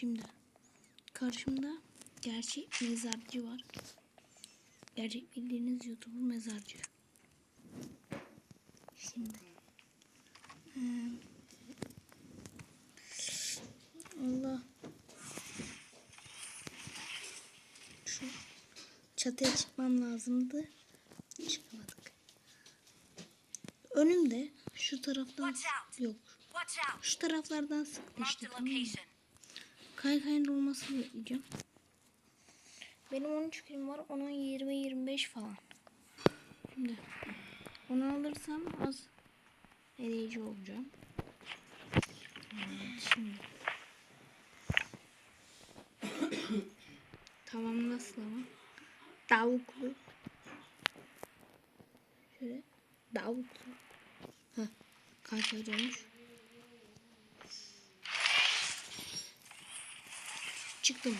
Şimdi karşımda gerçek mezarcı var. Gerçek bildiğiniz YouTuber mezarcı. Şimdi. Ee, Allah. Şu çatıya çıkmam lazımdı. Çıkamadık. Önümde şu taraftan yok. Şu taraflardan sıktı Marked işte a tamam mı? location. Kaykayın olmasını bekleyeceğim. Benim 13 kilim var. Onun 20-25 falan. Şimdi onu alırsam az hediye olacağım. Evet, şimdi. tamam nasıl ama? Tavuklu. Şöyle tavuklu. Heh, kaykay olmuş. Çıktı mı?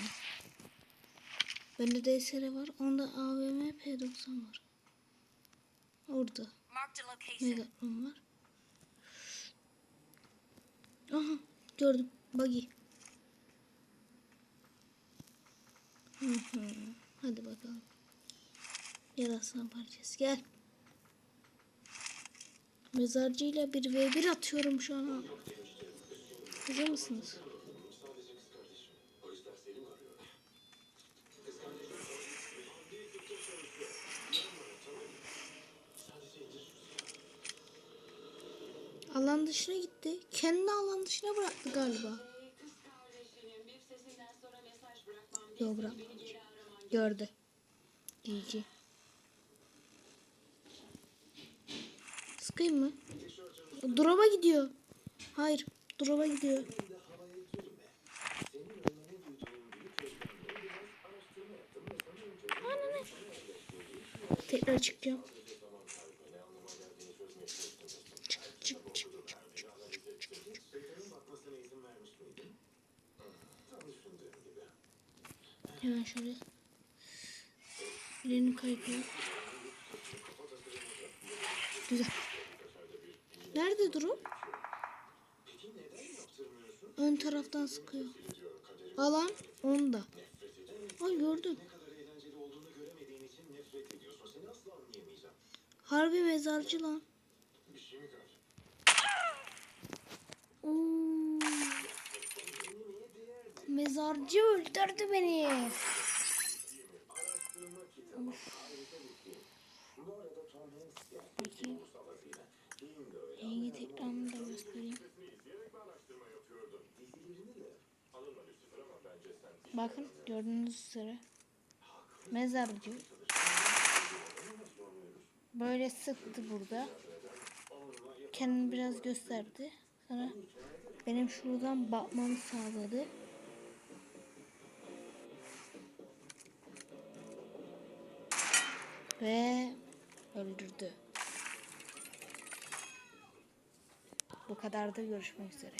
Bende DSR var. Onda AVM P90 var. Orada. Megatron var. Aha gördüm. Buggy. Hı hı. Hadi bakalım. Gel aslan parçası gel. Mezarcıyla bir V1 atıyorum şu an. Hazır mısınız? Alan dışına gitti. Kendi alan dışına bıraktı galiba. Yok bırakmamış. Gördü. GG. Sıkayım mı? Drop'a gidiyor. Hayır. Drop'a gidiyor. Tekrar çıkacağım. Hemen şöyle. Birini kaykıyor. Güzel. Nerede durum? Ön taraftan sıkıyor. Alan onda. Ay gördüm. Harbi mezarcı lan. Mezarcı öldürdü beni. Bakayım. Rengi tekrarını da göstereyim. Bakın gördüğünüz üzere. Mezarcı. Böyle sıktı burada. Kendini biraz gösterdi. Sonra benim şuradan bakmamı sağladı. Ve öldürdü. Bu kadar da görüşmek üzere.